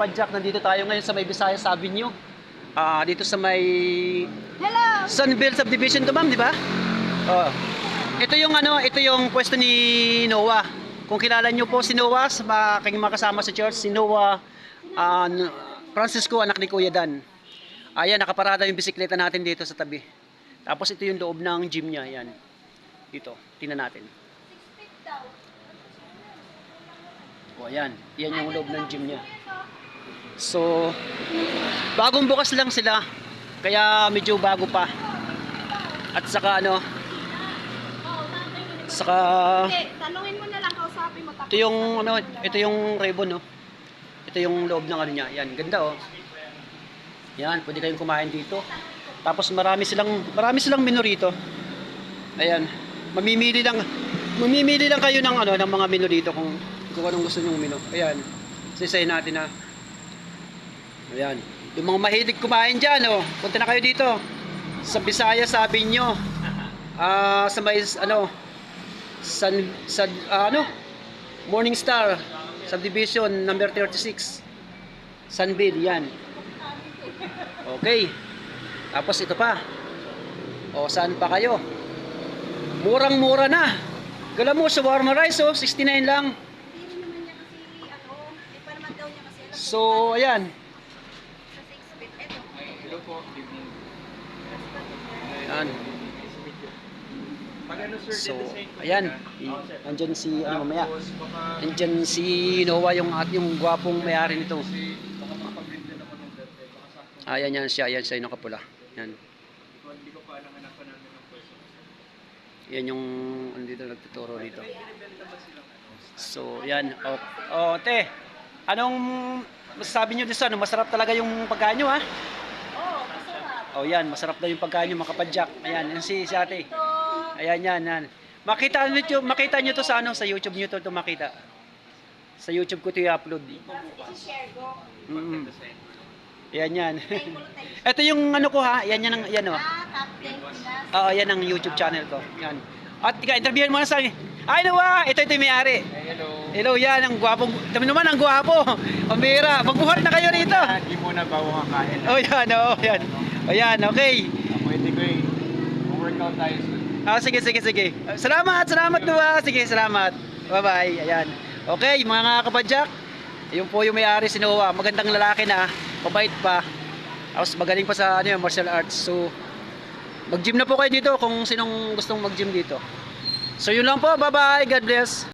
kapadyak, nandito tayo ngayon sa may Visayas Avenue. Ah, dito sa may Hello! Sunville Subdivision to, ma'am, di ba? Oh. Ito yung ano, ito yung pwesto ni Noah. Kung kilala niyo po si Noah, sa mga mga kasama sa church, si Noah ah, N- Francisco, anak ni Kuya Dan. Ayan, nakaparada yung bisikleta natin dito sa tabi. Tapos ito yung loob ng gym niya, ayan. Dito, tingnan natin. O, ayan. Yan yung loob ng gym niya. So, bagong bukas lang sila. Kaya medyo bago pa. At saka ano, saka tanungin mo na lang, kausapin mo. ito yung ano, ito yung ribbon no. Ito yung loob ng ano niya. Yan, ganda oh. Yan, pwede kayong kumain dito. Tapos marami silang marami silang menu rito. Ayan. Mamimili lang mamimili lang kayo ng ano ng mga menu dito kung kung anong gusto niyo menu. Ayan. Sisay natin na. Ayan. Yung mga mahilig kumain diyan oh, punta na kayo dito. Sa Visayas sabi nyo. Ah, sa may ano San, sa ah, ano? Morning Star Subdivision number 36 Sunbid yan. Okay. Tapos ito pa. O saan pa kayo? Murang mura na. Gala mo sa warma rice oh 69 lang. Hindi rin naman niya kasi, ano, eh, pa naman daw niya kasi, ano, so ayan sa 6 feet. Eto. Hello po, good evening. Ayan. Ano sir, So, ko ayan. sir. Andyan si, ano mamaya. Andyan si Noah yung at yung gwapong may-ari nito. Ayan yan siya, ayan siya yung nakapula. Yan. Kung Hindi ko pa alam anak namin ng person. Yan yung ano dito nagtuturo dito. So, yan. O, oh, te. Anong masasabi niyo dito? Ano, masarap talaga yung pagkain niyo, ha? Oo. Oh, yan. Masarap daw yung pagkain niyo, mga kapadyak. Ayan, yan si, si ate. Ayan, yan, yan. Makita niyo, makita niyo to sa ano, sa YouTube niyo to, to makita. Sa YouTube ko to i-upload. Mm. Yan, yan. Tayo. Ito yung ano ko ha, yan yan ang yan oh. Ah, Captain Pinas. Oo, yan ang YouTube channel ko. Yan. At interviewin mo na sa Ay, nawa, ito ito yung may-ari. Hello. Hello, yan ang gwapong. Dami naman ang gwapo. Pambira, magbuhat na kayo rito. Hindi muna bago kakain. Oh, yan, oh, yan. Oh, yan, okay. Pwede ko eh. Workout tayo soon. Ah, sige, sige, sige. Salamat, salamat Dua. Sige, salamat. Bye-bye. Ayan. Okay, mga kapadyak. Yun po yung may-ari si Noah. Magandang lalaki na. Mabait pa. Tapos magaling pa sa ano martial arts. So, mag-gym na po kayo dito kung sinong gustong mag-gym dito. So, yun lang po. Bye-bye. God bless.